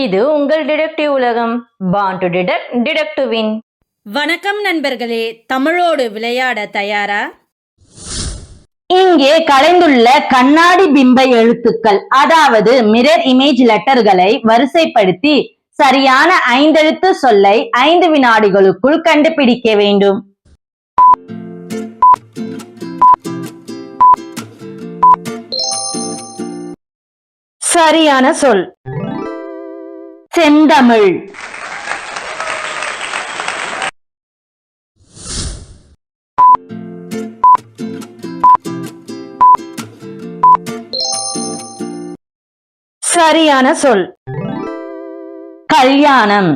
இது உங்கள் டிடெக்டிவ் உலகம். Born to detect detect to win வணக்கம் நண்பர்களே தமிழோடு விளையாட தயாரா? இங்கே கலைந்துள்ள கண்ணாடி பிம்ப எழுத்துக்கள் அதாவது மிரர் இமேஜ் லெட்டர்களை வரிசைப்படுத்தி சரியான ஐந்தெழுத்து சொல்லை ஐந்து வினாடிகளுக்குள் கண்டுபிடிக்க வேண்டும். சரியான சொல். செந்தமிழ். சரியான சொல். கல்யாணம்.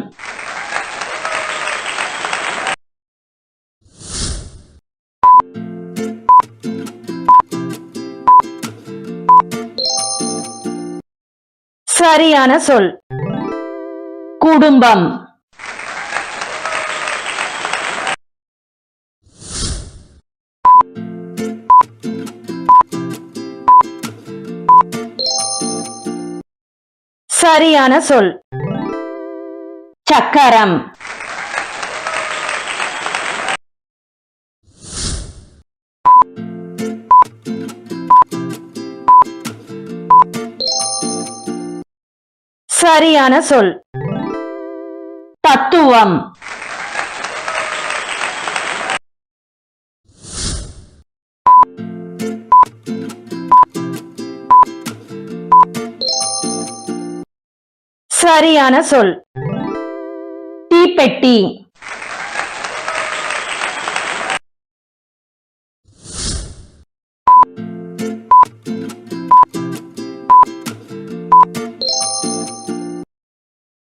சரியான சொல். குடும்பம். சரியான சொல். சக்கரம். சரியான சொல். தத்துவம். சரியான சொல். தீப்பெட்டி.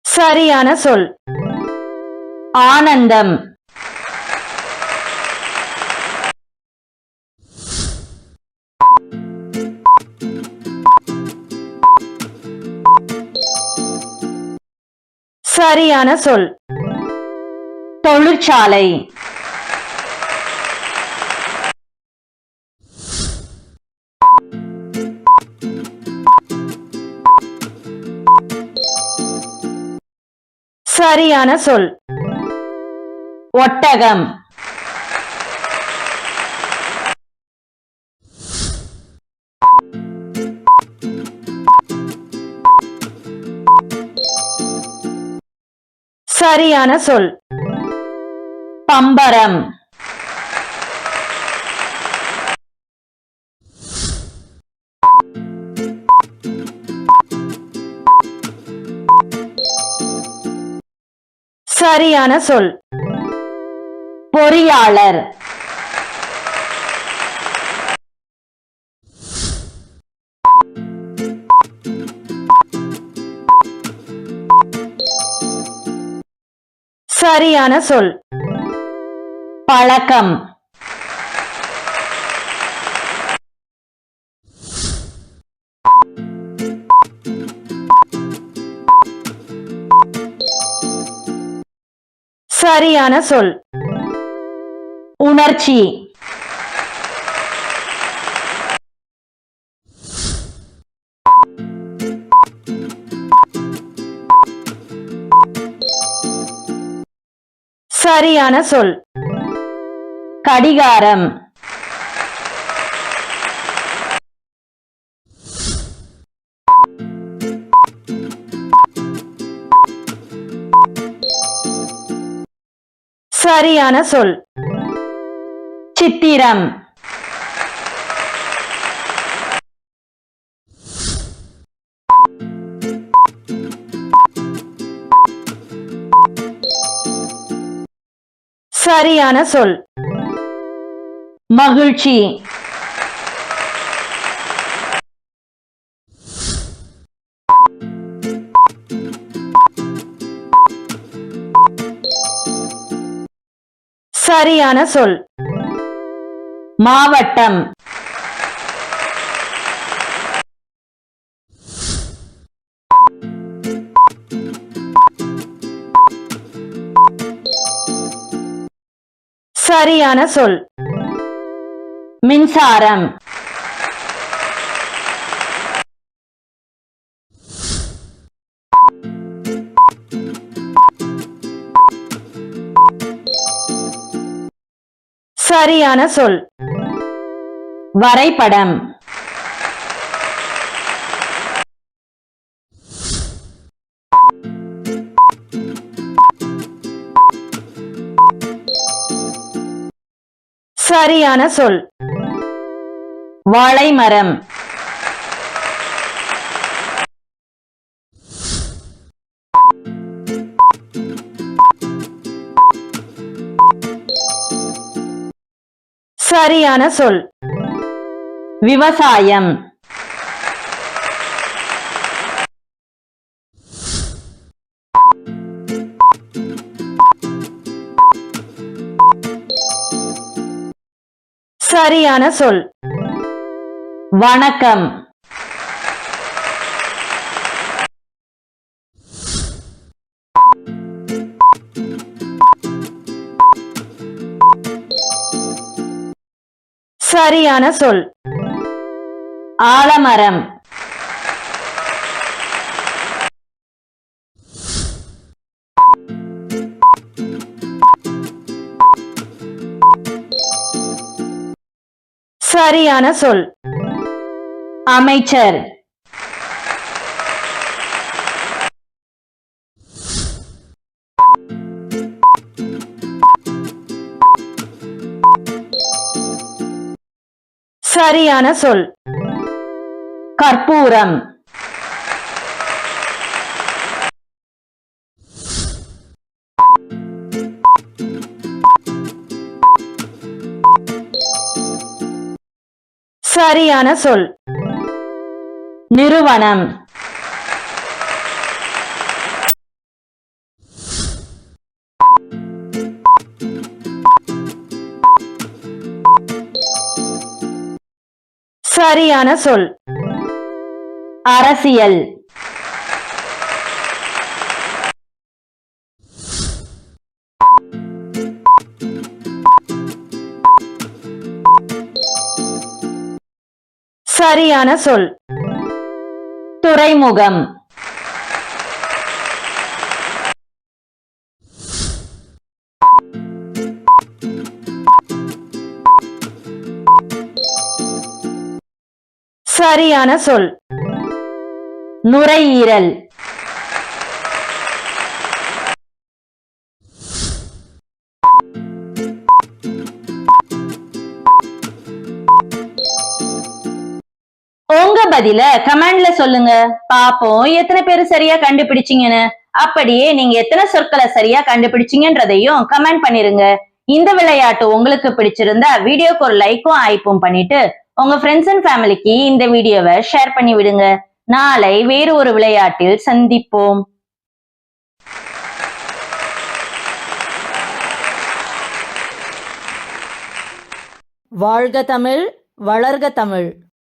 சரியான சொல். ஆனந்தம். சரியான சொல். தொழிற்சாலை. சரியான சொல். ஒட்டகம். சரியான சொல். பம்பரம். சரியான சொல். பொறியாளர். சரியான சொல். பழக்கம். சரியான சொல். உணர்ச்சி. சரியான சொல். கடிகாரம். சரியான சொல். சித்திரம். சரியான சொல். மகிழ்ச்சி. சரியான சொல். மாவட்டம். சரியான சொல். மின்சாரம். சரியான சொல். வரைபடம். சரியான சொல். வாழைமரம் சரியான சொல். விவசாயம். சரியான சொல். வணக்கம். சரியான சொல். ஆலமரம். சரியான சொல். அமைச்சர். சரியான சொல். கற்பூரம். சரியான சொல். நிறுவனம். சரியான சொல். அரசியல். சரியான சொல். துறைமுகம். சரியான சொல். நுரையீரல். உங்க பதில கமெண்ட்ல சொல்லுங்க. பாப்போம் எத்தனை பேர் சரியா கண்டுபிடிச்சீங்கன்னு. அப்படியே நீங்க எத்தனை சொற்களை சரியா கண்டுபிடிச்சீங்கன்றதையும் கமெண்ட் பண்ணிருங்க. இந்த விளையாட்டு உங்களுக்கு பிடிச்சிருந்தா வீடியோக்கு ஒரு லைக்கும் ஐப்பும் பண்ணிட்டு உங்க ஃப்ரெண்ட்ஸ் அண்ட் ஃபேமிலிக்கு இந்த வீடியோவை ஷேர் பண்ணி விடுங்க. நாளை வேறு ஒரு விளையாட்டில் சந்திப்போம். வாழ்க தமிழ் வளர்க தமிழ்.